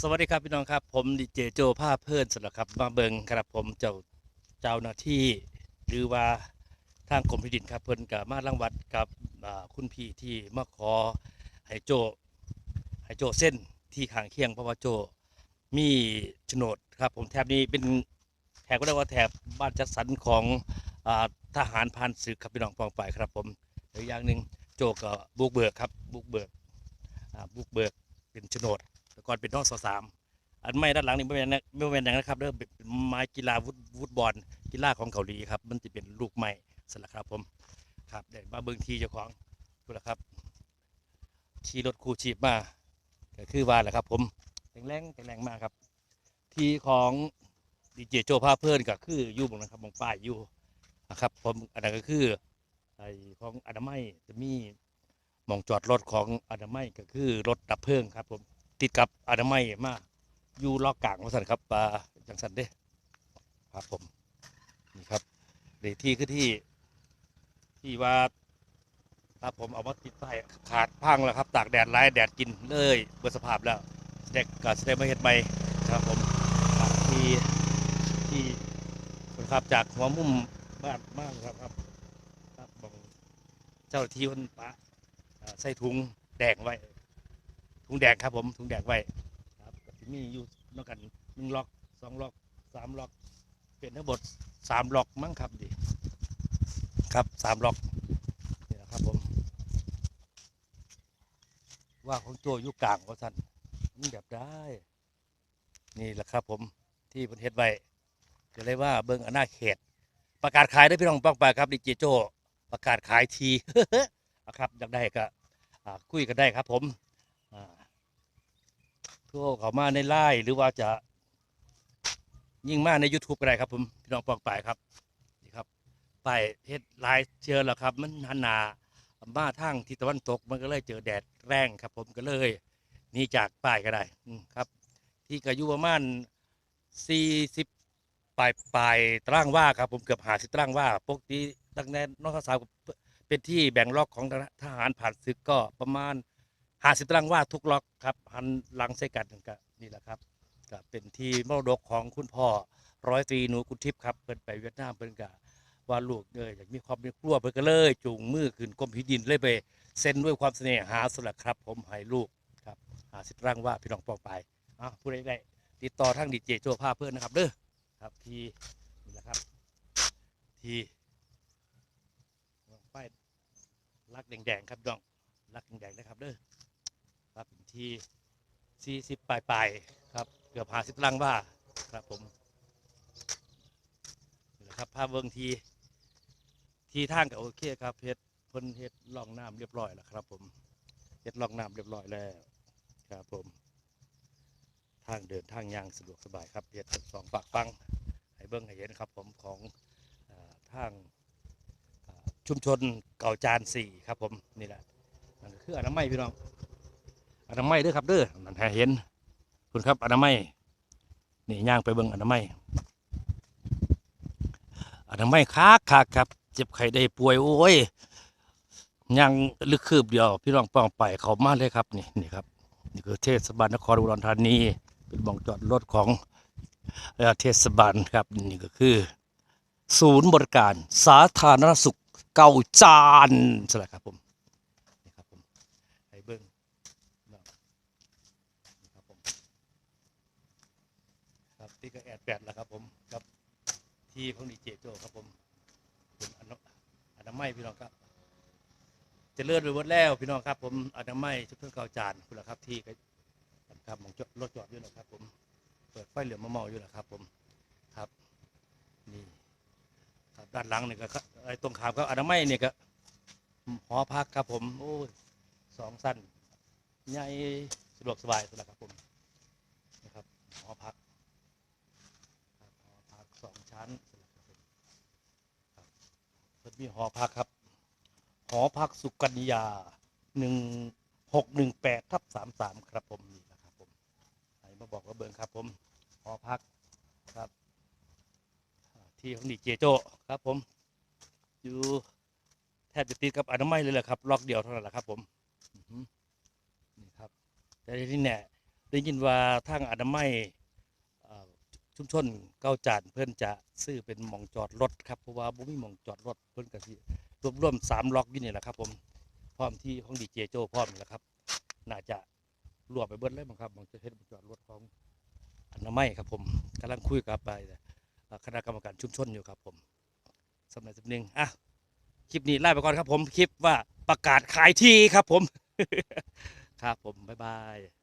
สวัสดีครับพี่น้องครับ ผมดีเจโจภาพเพื่อนสำหรับครับมาเบิงครับผมเจ้าเจ้าหน้าที่ หรือว่าทางกรมที่ดินครับเพิ่นกับมารังวัดกับอ่าคุณพี่ที่มาขอให้โจให้โจเส้นที่ข้างเคียงเพราะว่าโจมีโฉนดครับ ผมแถบนี้เป็นแถบก็เรียกว่าแถบบ้านจัดสรรของอาทหารผ่านศึกครับพี่น้องปองไปครับผมอีกอย่างหนึ่งโจก็บุกเบิกครับบุกเบิกอ่าบุกเบิกเป็นโฉนด แต่ก่อนเป็นท้องสสามอันไม่ด้านหลังนี่ไม่เป็นไม่เป็นอย่างนะครับเริ่มเป็นไม้กีฬาวุธวุธบอลกีฬาของเกาหลีครับ มันจะเป็นลูกใหม่สละครับผมครับได้มาเบิ่งทีเจ้าของดูแลครับขี่รถคู่ชีพมาก็คือว่าแหละครับ ผมแข็งแรงแข็งแรงมากครับ ทีของดีเจโจภาพเพื่อนก็คืออยู่บงนะครับบงป้ายอยู่นะครับผมอันนั้นก็คือไอของอนามัยจะมีมองจอดรถของอนามัยก็คือรถดับเพลิงครับผม ติดกับอนามัยมาอยู่ล็อกกลางมาสันครับปลาจังสันเด้ครับผมนี่ครับเลขที่คือที่ ที่ว่าครับผมเอามาติดป้ายขาดพังแล้วครับ ตากแดดไล่แดดกินเลยเบื่อสภาพแล้วแสดงก็แสดงมาเห็ดใหม่ครับผมที่ที่คนครับจากหัวมุมบ้านบ้านครับครับครับบอกเจ้าที่คนปะอ่าใส่ถุงแดงไว้ ถุงแดงครับ ผมถุงแดงไว้ครับมีอยู่นอกกันหนึ่งล็อกสองล็อกสามล็อก เป็นทั้งหมดสามล็อกมั้งครับดิครับสามล็อกนี่แหละครับผม ว่าของโจอยู่กลางว่าสันมันแบบได้ นี่แหละครับผมที่ประเทศไว้ก็เลยว่าเบิ้งอนาเขต ประกาศขายได้พี่น้องป้องไปครับดิเจโจประกาศขายทีนะครับอยากได้ก็คุยกันได้ครับผม ทรเขามาในไลน์หรือว่าจะ ยิ่งมาใน YouTube ก็ได้ครับผมพี่น้องปองป่ายครับนี่ครับป้ายเฮ็ดไลน์เจอแล้วครับ มันหันหนามาทางทิศตะวันตก มันก็เลยเจอแดดแรงครับ ผมก็เลยนี่จากป้ายก็ได้ครับ ที่ก็อยู่ประมาณ40ปลายปลายตารางว่าครับ ผมเกือบหาสิตารางว่าปกติตั้งแต่นอกสาวเป็นที่แบ่งล็อกของทหารผ่านศึกก็ประมาณ หาสิบตารางว่าทุกล็อกครับหันหลังใส่กันก็นี่แหละครับก็เป็นที่มรดกของคุณพ่อร้อยตรีหนูกุทิพย์ครับเพิ่นไปเวียดนามเพิ่นก็ว่าลูกเอยอยากมีครอบมีครัวเพิ่นก็เลย จูงมือขึ้นกรมพิดินเลยไปเซ็นด้วยความเสน่หาสละครับ ผมให้ลูกครับหาสิตารางว่าพี่น้องปองไปอะผู้ใดได้ติดต่อทางดีเจโจภาพเพื่อนนะครับเด้อครับทีนี่แหละครับ ทีป้ายลักแดงๆครับพี่น้องลักแดงๆนะครับเด้อ ครับเป็นที่ 40 ปลายปลายๆครับ เกือบหาสิบลังว่าครับผมนี่แหละครับภาพเบิ้องที ทีทางก็โอเคครับเฮ็ดพิ่นเฮ็ดล่องน้ำเรียบร้อยแล้วครับ ผมเฮ็ดล่องน้ำเรียบร้อยแล้วครับผม ทางเดินทางยางสะดวกสบายครับเฮ็ดทั้งสองฝากฟังให้เบิ้งให้เห็นครับผมของอทางชุมชนเก่าจานสี่ครับผมนี่แหละนั่นก็คืออนามัยพี่น้อง อนามัยเด้อครับเด้อนั่นให้เห็นคุณครับอนามัยนี่ย่างไปเบิ่งอนามัยอนามัยคักคักครับ เจ็บไข้ได้ป่วยโอ้ยย่างลึกคืบเดียว พี่น้องป้องไปเขามาเลยครับนี่นี่ครับนี่คือเทศบาลนครอุดรธานี เป็นบ่องจอดรถของเทศบาลครับนี่ก็คือ ศูนย์บริการสาธารณสุขเก่าจานใช่ไหมครับผมนี่ครับผมให้เบิ่ง ครับผม ครับที่ก็แอดแปดแล้วครับผมครับที่ของดีเจโจครับผมเป็นอนาอนามัยพี่น้องครับจะเลื่อนไปหมดแล้วพี่น้องครับ ผมอนามัยชุดเครื่องก่าจานคุณละครับที่ครับมองรถจอดอยู่นะครับ ผมเปิดไฟเหลืองมะเมาอยู่นะครับ ผมครับนี่ครับด้านหลังเนี่ก็ครับไอ้ตรงขามก็อนามัยเนี่ยก็หอพักครับ ผมโอ้ยสองสั้นใหญ่สะดวกสบายสำหรับครับผมนะครับหอพักครับหอพักสอง ชั้นเพิ่นมีหอพักครับ หอพักสุกัญญาหนึ่งหกหนึ่งแปดทับสามสามครับผมนี่นะครับผมไหนมาบอกว่าเบิงครับผม หอพักครับ ที่ของดีเจโจครับผม อยู่แทบจะติดกับอนามัยเลยแหละครับล็อกเดียวเท่านั้นแหละครับผมนี่ครับ แต่ที่แน่ได้ยินว่าทางอนามัย ชุมชนเก้าจานเพิ่อนจะซื้อเป็นหมองจอดรถครับเพราะว่าบ่มีหมองจอดรถเพิ่อนก็สิรวบรวมสามล็อกอยู่นี่แหละครับ ผมพร้อมที่ของดีเจโจพร้อมนี่แหละครับ น่าจะรวบไปเบิดเลยมั้งครับมองจะเฮ็ดหม้องจอดรถของอนามัยครับ ผมกำลังคุยกับไปเอ่คณะกรรมการชุมชนอยู่ครับ ผมสำหรับสักหนึ่งอะคลิปนี้ไล่ไปก่อนครับ ผมคลิปว่าประกาศขายที่ครับ ผม ครับผมบ๊ายบาย